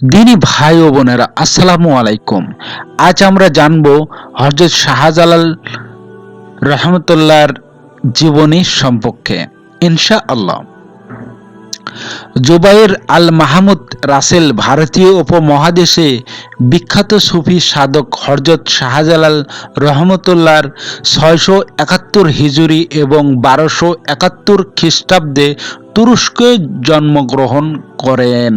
দিনী ভাই ও বোনেরা, আসসালামু আলাইকুম। আজ আমরা জানব হজরত শাহজালাল রহমতুল্লাহর জীবনী সম্পর্কে ইনশা আল্লাহ জুবাইর আল মাহমুদ রাসেল ভারতীয় উপমহাদেশে বিখ্যাত সুফি সাধক হরজত শাহজালাল রহমতুল্লাহর ছয়শো একাত্তর হিজুরি এবং বারোশো একাত্তর খ্রিস্টাব্দে তুরস্কে জন্মগ্রহণ করেন।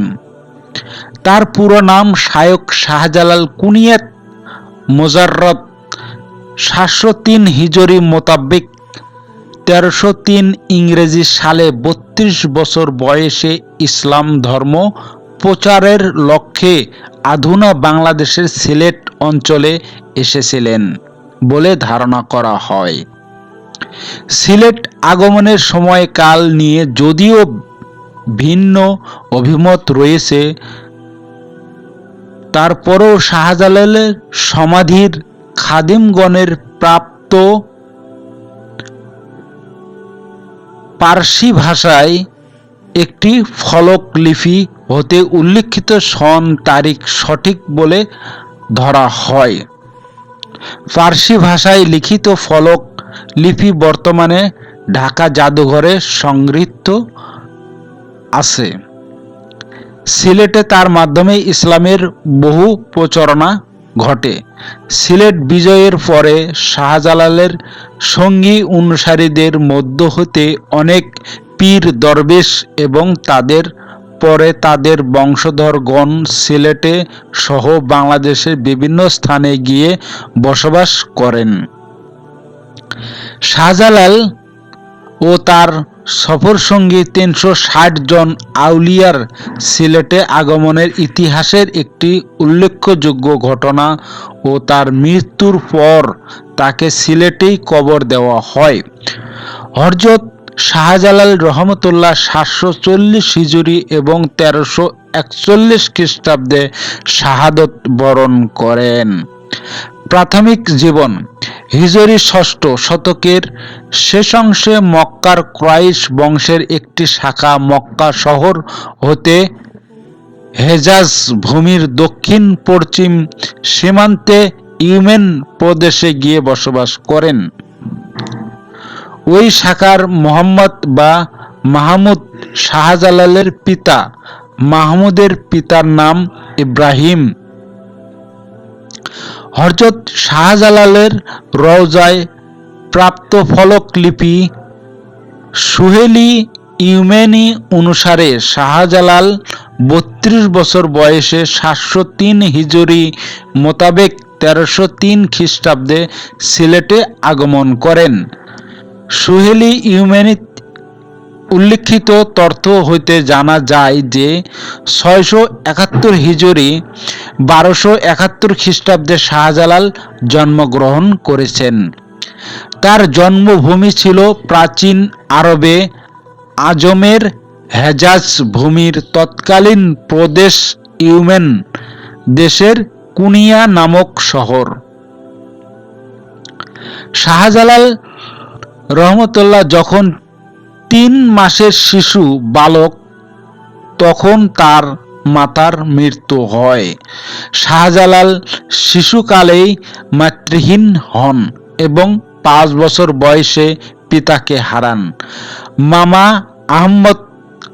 তার পুরো নাম শায়ক শাহজালাল কুনিয়াত, মোজাররত সাতশো তিন হিজরি মোতাবেক তেরোশো তিন ইংরেজি সালে বত্রিশ বছর বয়সে ইসলাম ধর্ম প্রচারের লক্ষ্যে আধুনা বাংলাদেশের সিলেট অঞ্চলে এসেছিলেন বলে ধারণা করা হয়। সিলেট আগমনের সময়কাল নিয়ে যদিও ভিন্ন অভিমত রয়েছে তারপরও শাহজালালের সমাধির খাদিমগণের প্রাপ্ত পার্সি ভাষায় একটি ফলক লিপি হতে উল্লিখিত সন তারিখ সঠিক বলে ধরা হয়। ফার্সি ভাষায় লিখিত ফলক লিপি বর্তমানে ঢাকা জাদুঘরে সংগৃহীত আছে। সিলেটে তার মাধ্যমে ইসলামের বহু প্রচারণা ঘটে। সিলেট বিজয়ের পরে শাহজালালের সঙ্গী অনুসারীদের মধ্য হতে অনেক পীর দরবেশ এবং তাদের পরে তাদের বংশধরগণ সিলেটে সহ বাংলাদেশের বিভিন্ন স্থানে গিয়ে বসবাস করেন। শাহজালাল ও তার সফরসঙ্গী তিনশো ষাট জন আউলিয়ার সিলেটে আগমনের ইতিহাসের একটি উল্লেখযোগ্য ঘটনা ও তার মৃত্যুর পর তাকে সিলেটেই কবর দেওয়া হয়। হরজত শাহজালাল রহমতুল্লাহ সাতশো চল্লিশ হিজুরি এবং তেরোশো একচল্লিশ খ্রিস্টাব্দে শাহাদত বরণ করেন। প্রাথমিক জীবন হিজরি ষষ্ঠ শতকের শেষাংশে মক্কার ক্রাইশ বংশের একটি শাখা মক্কা শহর হতে হেজাজ ভূমির দক্ষিণ পশ্চিম সীমান্তে ইউমেন প্রদেশে গিয়ে বসবাস করেন। ওই শাখার মোহাম্মদ বা মাহমুদ শাহজালালের পিতা, মাহমুদের পিতার নাম ইব্রাহিম। হরজত শাহজালালের রওজায় প্রাপ্ত ফলক লিপি সুহেলি ইউমেনি অনুসারে শাহজালাল বত্রিশ বছর বয়সে সাতশো তিন হিজুরি মোতাবেক তেরোশো তিন খ্রিস্টাব্দে সিলেটে আগমন করেন। সুহেলি ইউমেনি উল্লিখিত তথ্য হইতে জানা যায় যে ছয়শো একাত্তর হিজরি বারোশো একাত্তর খ্রিস্টাব্দে শাহজালাল জন্মগ্রহণ করেছেন। তার জন্মভূমি ছিল প্রাচীন আরবে আজমের হেজাজ ভূমির তৎকালীন প্রদেশ ইউমেন দেশের কুনিয়া নামক শহর। শাহজালাল রহমতুল্লাহ যখন তিন মাসের শিশু বালক, তখন তার মাতার মৃত্যু হয়। শাহজালাল শিশুকালেই মাতৃহীন হন এবং পাঁচ বছর বয়সে পিতাকে হারান। মামা আহমদ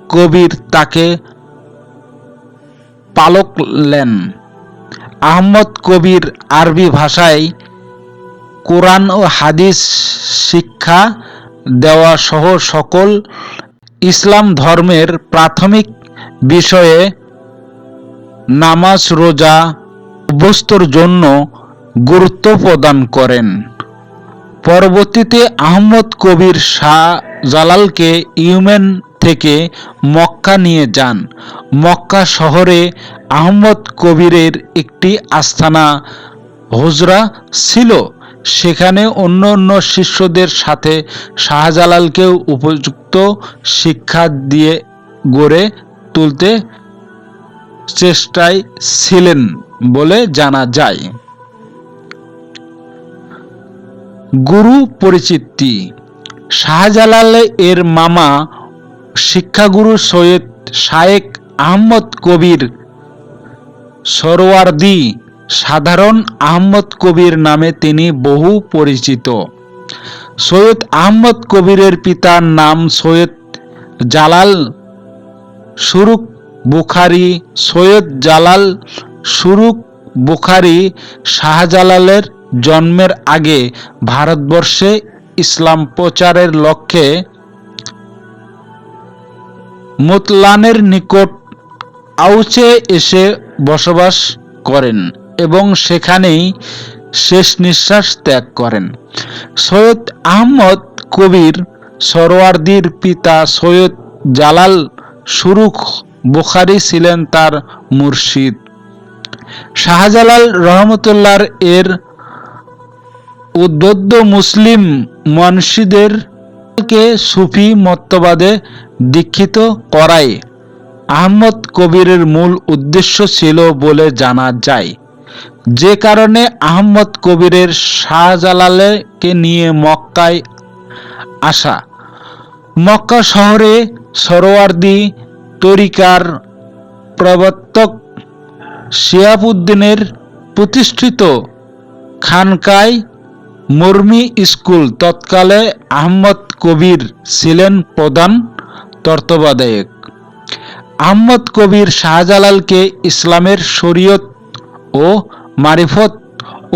কবির তাকে পালকলেন আহমদ কবির আরবি ভাষায় কোরআন ও হাদিস শিক্ষা দেওয়া সহ সকল ইসলাম ধর্মের প্রাথমিক বিষয়ে নামাজ, রোজা, অভ্যস্তর জন্য গুরুত্ব প্রদান করেন। পরবর্তীতে আহমদ কবির শাহ জালালকে ইউমেন থেকে মক্কা নিয়ে যান। মক্কা শহরে আহমদ কবিরের একটি আস্থানা হুজরা ছিল। সেখানে অন্য অন্য শিষ্যদের সাথে শাহজালালকেও উপযুক্ত শিক্ষা দিয়ে গড়ে তুলতে চেষ্টায় ছিলেন বলে জানা যায়। গুরু পরিচিতি। শাহজালাল এর মামা শিক্ষাগুরু সৈয়দ শায়েক আহমদ কবির সরোয়ার্দি সাধারণ আহমদ কবির নামে তিনি বহু পরিচিত। সৈয়দ আহমদ কবিরের পিতার নাম সৈয়দ জালাল সুরুক বুখারি। সৈয়দ জালাল সুরুক বুখারি শাহজালালের জন্মের আগে ভারতবর্ষে ইসলাম প্রচারের লক্ষ্যে মুতলানের নিকট আউচে এসে বসবাস করেন। এবং সেখানেই শেষ নিঃশ্বাস ত্যাগ করেন। সৈয়দ আহমদ কবির সরোয়ার্দির পিতা সৈয়দ জালাল সুরুখ বুখারি ছিলেন তার মুর্শিদ। শাহজালাল রহমতুল্লাহর এর উদ্বুদ্ধ মুসলিম মনসিদের কে সুফি মতবাদে দীক্ষিত করায়। আহমদ কবিরের মূল উদ্দেশ্য ছিল বলে জানা যায়। যে কারণে আহমদ কবিরের শাহজালালকে নিয়ে মক্কায় আসা। মক্কা শহরে সরোয়ার্দি তরিকার প্রবর্তক শিয়াবুদ্দিনের প্রতিষ্ঠিত খানকায় মর্মি স্কুল তৎকালে আহমদ কবির ছিলেন প্রধান তত্ত্বাবধায়ক। আহমদ কবির শাহজালালকে ইসলামের শরীয়ত ও মারিফত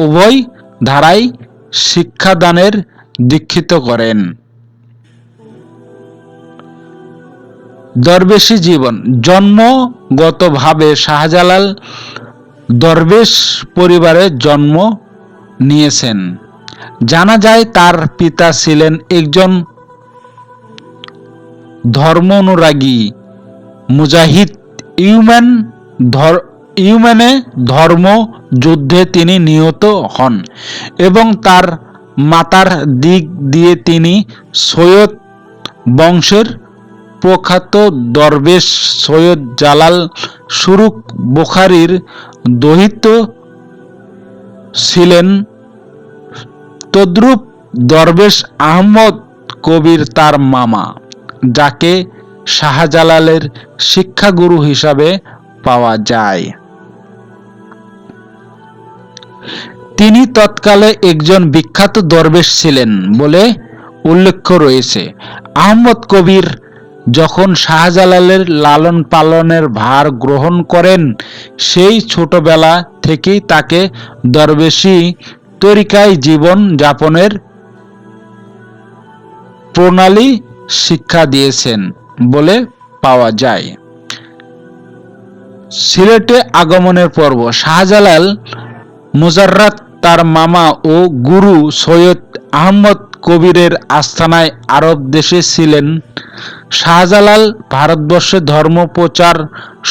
উভয় ধারায় শিক্ষাদানের দীক্ষিত করেন। দরবেশি জীবন। জন্মগতভাবে শাহজালাল দরবেশ পরিবারে জন্ম নিয়েছেন। জানা যায় তার পিতা ছিলেন একজন ধর্ম অনুরাগী মুজাহিদ, ইউম্যান ধর ইউম্যানে ধর্ম যুদ্ধে তিনি নিহত হন এবং তার মাতার দিক দিয়ে তিনি সৈয়দ বংশের প্রখ্যাত দরবেশ সৈয়দ জালাল সুরুক বুখারির দহিত ছিলেন। তদ্রুপ দরবেশ আহমদ কবির তার মামা, যাকে শাহজালালের শিক্ষাগুরু হিসাবে পাওয়া যায়। তিনি তৎকালে একজন বিখ্যাত দরবেশ ছিলেন বলে উল্লেখ রয়েছে। আহমদ কবির যখন শাহজালালের লালন পালনের ভার গ্রহণ করেন, সেই ছোটবেলা থেকেই তাকে দরবেশী তরিকায় জীবন যাপনের প্রণালী শিক্ষা দিয়েছেন বলে পাওয়া যায়। সিলেটে আগমনের পর্ব, শাহজালাল মুজাররাত তার মামা ও গুরু সৈয়দ আহমদ কবিরের আস্থানায় আরব দেশে ছিলেন। শাহজালাল ভারতবর্ষে ধর্ম প্রচার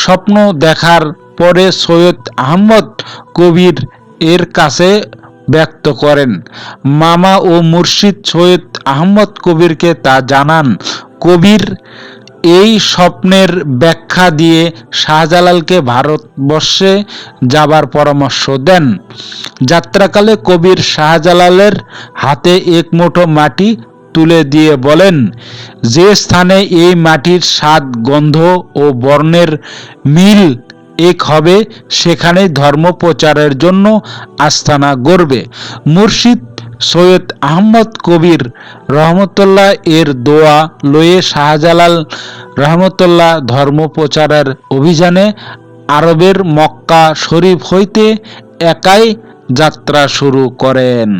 স্বপ্ন দেখার পরে সৈয়দ আহমদ কবির এর কাছে ব্যক্ত করেন। মামা ও মুর্শিদ সৈয়দ আহমদ কবিরকে তা জানান, কবির এই স্বপ্নের ব্যাখ্যা দিয়ে শাহজালালকে ভারতবর্ষে যাবার পরামর্শ দেন। যাত্রাকালে কবির শাহজালালের হাতে এক মুঠো মাটি তুলে দিয়ে বলেন, যে স্থানে এই মাটির স্বাদ, গন্ধ ও বর্ণের মিল এক হবে সেখানেই ধর্ম প্রচারের জন্য আস্থানা গড়বে। মুর্শিদ সৈয়দ আহমদ কবির রহমতুল্লাহ এর দোয়া লয়ে শাহজালাল রহমতুল্লাহ ধর্ম প্রচারের অভিযানে আরবের মক্কা শরীফ হইতে একাই যাত্রা শুরু করেন।